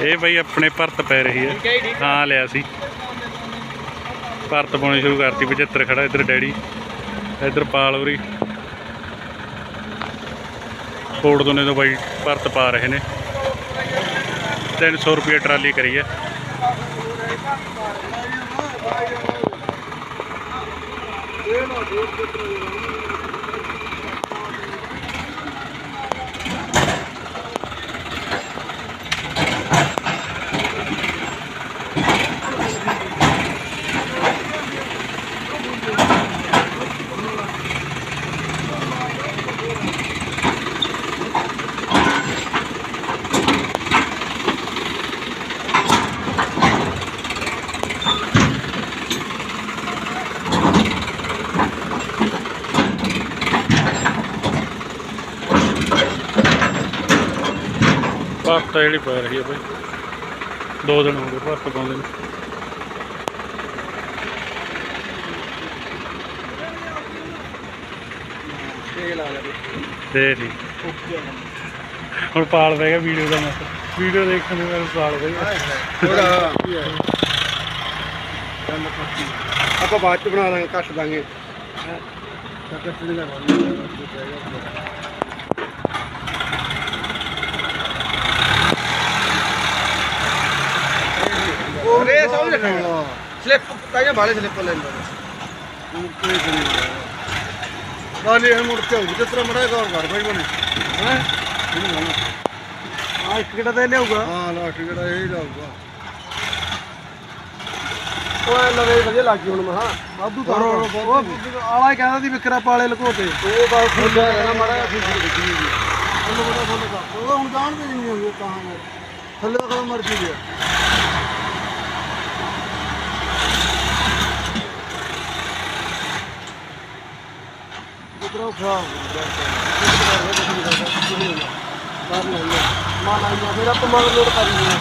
ਇਹ ਬਈ ਆਪਣੇ ਭਰਤ ਪੈ ਰਹੀ ਹੈ। ਹਾਂ, ਲਿਆ ਸੀ। ਭਰਤ ਪਾਉਣੀ ਸ਼ੁਰੂ ਕਰਤੀ 75 ਖੜਾ ਇੱਧਰ ਡੈਡੀ, ਇੱਧਰ ਪਾਲ ਉਰੀ। ਕੋੜ ਦੋਨੇ ਤੋਂ ਬਾਈ ਭਰਤ ਪਾ ਰਹੇ ਨੇ। 300 ਰੁਪਏ ਟਰਾਲੀ ਕਰੀ ਹੈ। ਭਰਤ ਜਿਹੜੀ ਪੈ ਰਹੀ ਹੈ ਬਾਈ। ਦੋ ਦਿਨ ਹੋ ਗਏ ਭਰਤ ਪਾਉਂਦੇ ਨੂੰ। ਦੇ ਲਈ ਹੁਣ ਪਾਲ ਪੈ ਗਿਆ ਵੀਡੀਓ ਦਾ ਮਤਲਬ ਵੀਡੀਓ ਦੇਖਣ ਨੂੰ ਮੈਨੂੰ ਪਾਲ ਪੈ ਗਿਆ ਆਪਾਂ ਬਾਅਦ ਚ ਬਣਾ ਦਾਂਗੇ ਕੱਟ ਦਾਂਗੇ। ਅਰੇ ਸਮਝ ਰੱਖਣਾ ਸਲਿੱਪ ਤਾਇਆ ਬਾਲੇ ਸਲਿੱਪ ਲੈਂਦਾ ਬਾਲੇ ਹੁਣ ਮੁੜ ਕੇ ਆਉ ਜਿਸ ਤਰ੍ਹਾਂ ਮੜਾ ਗੌਰ ਕਰ ਭਾਈ ਬਣੇ। ਹੈ? ਹਾਂ ਇੱਕ ਕਿਹੜਾ ਤੇ ਲਿਆਊਗਾ। ਹਾਂ ਲਾਟਰੀ ਜਿਹੜਾ ਇਹ ਲਾਊਗਾ ਉਹ ਲਵੇ ਵਧੀਆ ਲੱਗ ਹੁਣ ਮਹਾ। ਵਾਧੂ ਹੋਰ ਉਹ ਆਲਾ ਹੀ ਕਹਿੰਦਾ ਸੀ ਵਿਕਰਾ ਪਾਲੇ ਲਕੋਤੇ। ਉਹ ਬਸ ਫੁੱਲਿਆ ਰਹਿਣਾ ਮਾੜਾ ਜਿਹਾ ਫੁੱਲ ਦਿੱਤੀ ਉਹਨੂੰ ਬੜਾ ਫੁੱਲ ਦਾ ਉਹ ਹੁਣ ਜਾਣਦੇ ਨਹੀਂ ਹੋਗੇ ਕਹਾਂ ਥੱਲੇ ਦਾ ਮਰਜ਼ੀ ਗਿਆ ਕਿਤਰਾ ਖਰਾਬ ਹੋ ਗਿਆ ਮਾਰ ਨਹੀਂ ਮਾਰ ਆਇਆ ਫਿਰ ਆਪਾਂ ਮਗਰ ਲੋਡ ਕਰ ਲਈਏ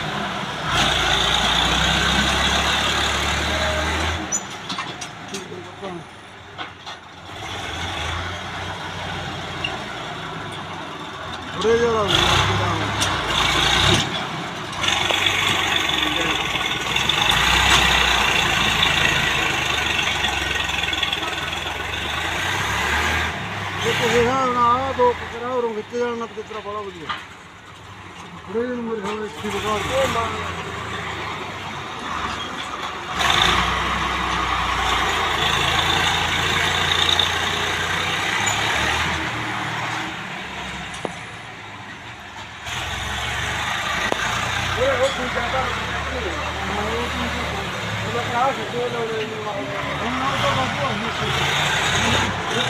ਉਰੇ ਜਿਹੜਾ ಪುಕ್ಕರವರು ವಿತ್ತುಗಳನ್ನ ಬಿತ್ತಿರ ಬಲ ಬಂದಿದೆ ಕುಡಿಯಿನ ಮೂರು ಸಾವಿರ ಸಿಗುತ್ತೆ Thank you.